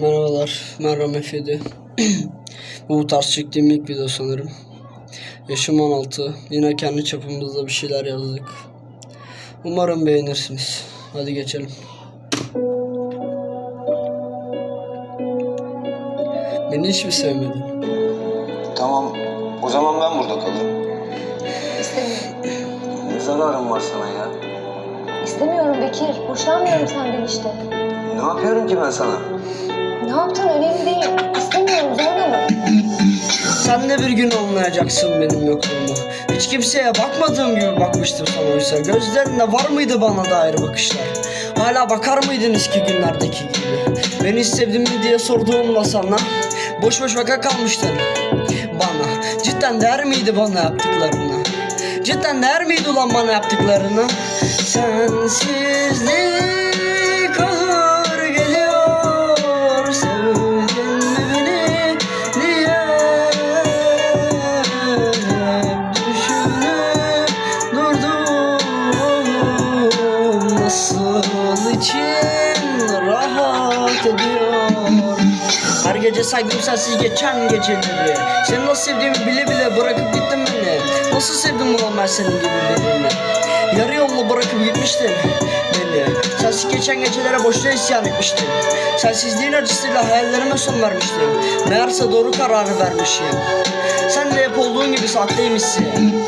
Merhabalar, Merhaba F7. Bu tarz çektiğim ilk video sanırım. Yaşım 16. Yine kendi çapımızda bir şeyler yazdık. Umarım beğenirsiniz. Hadi geçelim. Beni hiç mi sevmedin? Tamam. O zaman ben burada kalırım. İstemiyorum. Ne zararım var sana ya? İstemiyorum Bekir. Hoşlanmıyorum senden işte. Ne yapıyorum ki ben sana? Ne yaptın önemli değil. İstemiyorum zorlama. Sen de bir gün olmayacaksın benim yokluğumda. Hiç kimseye bakmadığım gibi bakmıştım sana oysa. Gözlerinde var mıydı bana dair bakışlar? Hala bakar mıydın eski günlerdeki gibi? Beni sevdin mi diye sorduğumda sana boş boş baka kalmıştın bana. Cidden değer miydi bana yaptıklarına? Cidden değer miydi ulan bana yaptıklarına? Sensizlik ağır geliyor. Sevdin beni diye Düşünüp durdum Nasıl için rahat ediyor her gece saydım sensiz geçen geceleri. Seni nasıl sevdiğimi bile bile bırakıp gittin beni Nasıl sevdim ulan ben senin gibi birini? Yarı yolda bırakıp gitmiştin beni Sensiz geçen gecelere boşuna isyan etmiştim. Sensizliğin acısıyla hayallerime son vermiştim. Meğerse doğru kararı vermişim. Sen de hep olduğun gibi sahteymişsin